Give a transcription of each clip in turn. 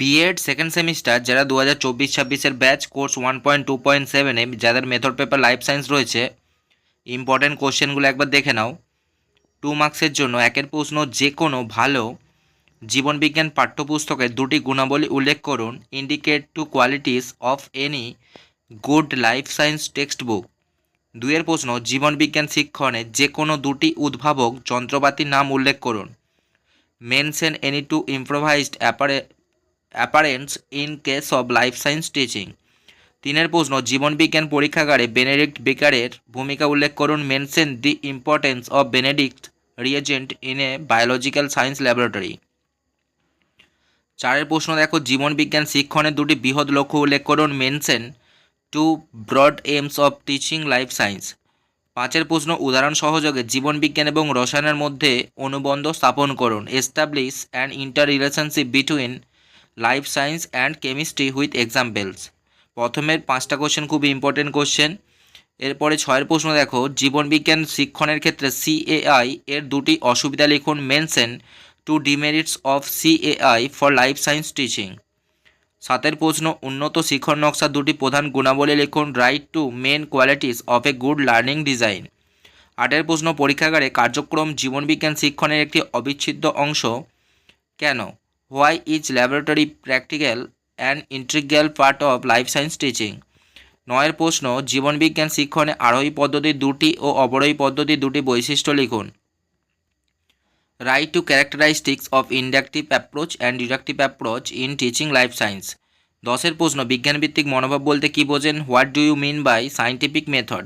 B Ed second semester যারা দু হাজার চব্বিশ, ছাব্বিশের batch course one point two point সেভেনে যাদের মেথড পেপার লাইফ সায়েন্স রয়েছে ইম্পর্ট্যান্ট কোশ্চেনগুলো একবার দেখে নাও। টু মার্কসের জন্য একের প্রশ্ন যে কোনো ভালো জীবনবিজ্ঞান পাঠ্যপুস্তকের দুটি গুণাবলী উল্লেখ করুন। Indicate two qualities of any good life science textbook দুইয়ের প্রশ্ন জীবনবিজ্ঞান শিক্ষণে যে কোনো দুটি উদ্ভাবক যন্ত্রপাতির নাম উল্লেখ করুন। Mention any two improvised apparatus in case of life science teaching তিনের প্রশ্ন জীবনবিজ্ঞান পরীক্ষাগারে বেনেডিক্ট বেকারের ভূমিকা উল্লেখ করুন। Mention the importance of Benedict reagent in a biological science laboratory চারের প্রশ্ন, দেখো জীবনবিজ্ঞান শিক্ষণের দুটি বৃহৎ লক্ষ্য উল্লেখ করুন। Mention two broad aims of teaching life science পাঁচের প্রশ্ন, উদাহরণ সহযোগে জীবনবিজ্ঞান এবং রসায়নের মধ্যে অনুবন্ধ স্থাপন করুন। Establish and interrelationship between life science and chemistry with examples প্রথমের পাঁচটা কোশ্চেন খুব ইম্পর্টেন্ট কোশ্চেন এরপরে ছয়ের প্রশ্ন দেখো, জীবনবিজ্ঞান শিক্ষণের ক্ষেত্রে সিএআই এর দুটি অসুবিধা লিখুন mention two demerits of CAI for life science teaching সাতের প্রশ্ন, উন্নত শিক্ষণ নকশার দুটি প্রধান গুণাবলী লিখুন write two main qualities of a good learning design আটের প্রশ্ন, পরীক্ষাগারে কার্যক্রম জীবনবিজ্ঞান শিক্ষণের একটি অবিচ্ছেদ্য অংশ কেন? Why is laboratory practical and integral part of life science teaching নয়ের প্রশ্ন জীবনবিজ্ঞান শিক্ষণে আরোহী পদ্ধতির দুটি ও অবরোহী পদ্ধতির দুটি বৈশিষ্ট্য লিখুন। Write two characteristics of inductive approach and deductive approach in teaching life science দশের প্রশ্ন, বিজ্ঞানভিত্তিক মনোভাব বলতে কী বোঝেন? What do you mean by scientific method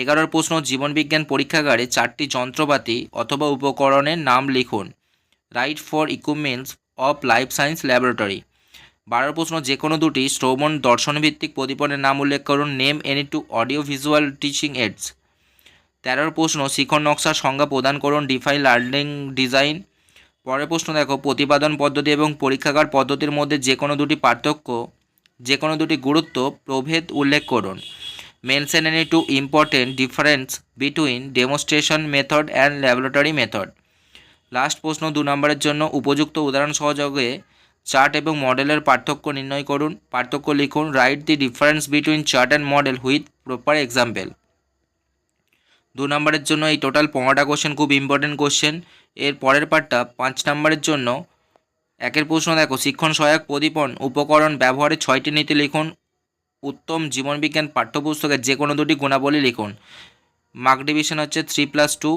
এগারোর প্রশ্ন জীবনবিজ্ঞান পরীক্ষাগারে চারটি যন্ত্রপাতি অথবা উপকরণের নাম লিখুন। Write four equipments of life science laboratory. বারোর প্রশ্ন, যে কোনো দুটি শ্রবণ দর্শনভিত্তিক প্রদীপনের নাম উল্লেখ করুন। Name any two audio visual teaching aids. তেরোর প্রশ্ন শিক্ষণ নকশার সংজ্ঞা প্রদান করুন। Define learning design. পরের প্রশ্ন, দেখো, প্রতিপাদন পদ্ধতি এবং পরীক্ষাগার পদ্ধতির মধ্যে যে কোনো দুটি পার্থক্য, যে কোনো দুটি গুরুত্ব প্রভেদ উল্লেখ করুন। Mention any two important difference between demonstration method and laboratory method. Last প্রশ্ন দু নম্বরের জন্য উপযুক্ত উদাহরণ সহযোগে চার্ট এবং মডেলের পার্থক্য নির্ণয় করুন। পার্থক্য লিখুন write the difference between chart and model with proper example দু নম্বরের জন্য এই টোটাল পনেরোটা কোশ্চেন খুব ইম্পর্টেন্ট কোশ্চেন এর পরের পার্টটা পাঁচ নম্বরের জন্য একের প্রশ্ন দেখো, শিক্ষণ সহায়ক প্রদীপন উপকরণ ব্যবহারের ছয়টি নীতি লিখুন। উত্তম জীবনবিজ্ঞান পাঠ্যপুস্তকের যে কোনো দুটি গুণাবলী লিখুন। মার্ক ডিভিশন হচ্ছে three plus two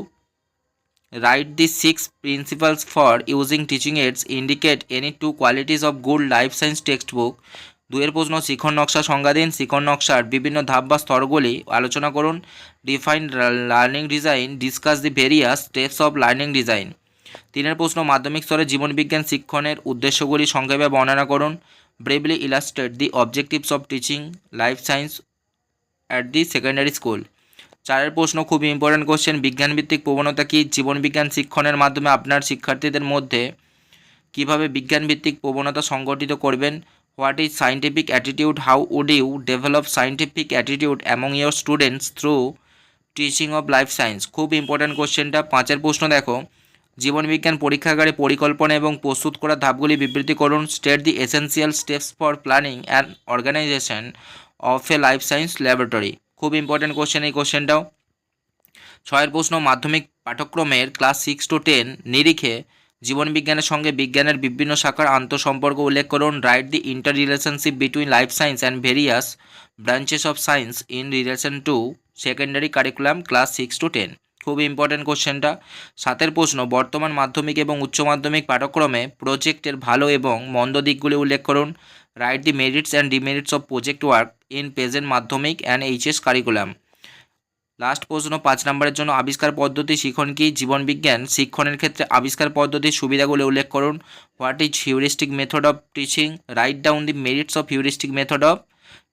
the six principles for using teaching aids indicate any two qualities of good life science textbook দুয়ের প্রশ্ন শিখন নকশা সংজ্ঞা দিন শিক্ষণ নকশার বিভিন্ন ধাপ বা স্তরগুলি আলোচনা করুন। Define learning design discuss the various steps of learning design তিনের প্রশ্ন, মাধ্যমিক স্তরে জীবনবিজ্ঞান শিক্ষণের উদ্দেশ্যগুলি সংক্ষেপে বর্ণনা করুন। Briefly illustrate the objectives of teaching life science at the secondary school চারের প্রশ্ন, খুব ইম্পর্ট্যান্ট কোশ্চেন বিজ্ঞানভিত্তিক প্রবণতা কি? জীবনবিজ্ঞান শিক্ষণের মাধ্যমে আপনার শিক্ষার্থীদের মধ্যে কীভাবে বিজ্ঞানভিত্তিক প্রবণতা সংগঠিত করবেন? What is scientific attitude how would you develop scientific attitude among your students through teaching of life science খুব ইম্পর্ট্যান্ট কোশ্চেনটা পাঁচের প্রশ্ন দেখো। জীবনবিজ্ঞান পরীক্ষাগারে পরিকল্পনা এবং প্রস্তুত করা ধাপগুলি বিবৃতি করুন। State the essential steps for planning and organisation of a life science laboratory খুব ইম্পর্টেন্ট কোশ্চেন এই কোশ্চেনটাও ছয়ের প্রশ্ন, মাধ্যমিক পাঠ্যক্রমের ক্লাস সিক্স টু টেন নিরিখে জীবনবিজ্ঞানের সঙ্গে বিজ্ঞানের বিভিন্ন শাখার আন্তঃসম্পর্ক উল্লেখ করুন। Write the interrelationship between life science and various branches of science in relation to secondary curriculum class six to ten খুব ইম্পর্টেন্ট কোশ্চেনটা সাতের প্রশ্ন, বর্তমান মাধ্যমিক এবং উচ্চ মাধ্যমিক পাঠ্যক্রমে প্রজেক্টের ভালো এবং মন্দ দিকগুলি উল্লেখ করুন। Write the merits and demerits of project work in present মাধ্যমিক অ্যান্ড এইচএস কারিকুলাম লাস্ট প্রশ্ন, পাঁচ নম্বরের জন্য আবিষ্কার পদ্ধতি শিখন কি? জীবনবিজ্ঞান শিক্ষণের ক্ষেত্রে আবিষ্কার পদ্ধতির সুবিধাগুলি উল্লেখ করুন। What is heuristic method of teaching write down the merits of heuristic method of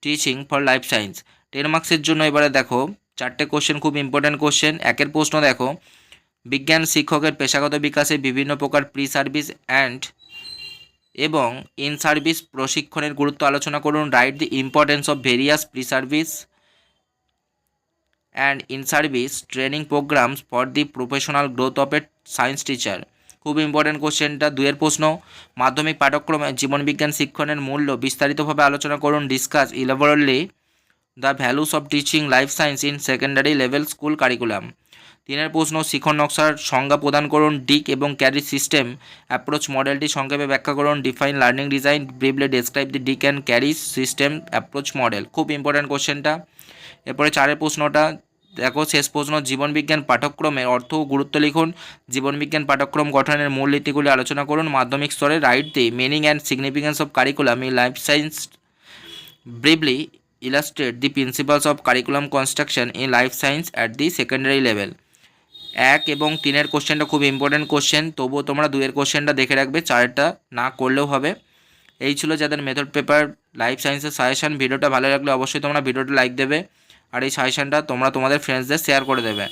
teaching for life science ten মার্কসের জন্য এবারে দেখো, চারটে কোশ্চেন খুব ইম্পর্ট্যান্ট কোশ্চেন একের প্রশ্ন দেখো, বিজ্ঞান শিক্ষকের পেশাগত বিকাশে বিভিন্ন প্রকার প্রি সার্ভিস অ্যান্ড এবং ইন সার্ভিস প্রশিক্ষণের গুরুত্ব আলোচনা করুন। Write the importance of various pre service and in service training programmes for the professional growth of a science teacher খুব ইম্পর্টেন্ট কোশ্চেনটা দুয়ের প্রশ্ন। মাধ্যমিক পাঠ্যক্রমে জীবনবিজ্ঞান শিক্ষণের মূল্য বিস্তারিতভাবে আলোচনা করুন। Discuss elaborately the values of teaching life science in secondary level school curriculum তিনের প্রশ্ন শিখন নকশার সংজ্ঞা প্রদান করুন ডিক এবং ক্যারি সিস্টেম। অ্যাপ্রোচ মডেলটি সংক্ষেপে ব্যাখ্যা করুন। Define learning design briefly describe the Dick and Carey system approach model. খুব ইম্পর্ট্যান্ট কোশ্চেনটা। এরপরে চারের প্রশ্নটা। দেখো, শেষ প্রশ্ন, জীবনবিজ্ঞান পাঠ্যক্রমে অর্থ ও গুরুত্ব লিখুন। জীবনবিজ্ঞান পাঠ্যক্রম গঠনের মূল নীতিগুলি আলোচনা করুন। মাধ্যমিক স্তরে write the meaning and significance of curriculum in life science briefly illustrate the principles of curriculum construction in life science at the secondary level এক এবং তিনের কোশ্চেনটা খুব ইম্পর্টেন্ট কোশ্চেন তবুও তোমরা দুয়ের কোশ্চেনটা দেখে রাখবে, চারটা না করলেও হবে। এই ছিল যাদের method paper life science suggestion ভিডিওটা ভালো লাগলে অবশ্যই তোমরা ভিডিওটা লাইক দেবে। আর এই সাজেশানটা তোমরা তোমাদের ফ্রেন্ডসদের শেয়ার করে দেবে।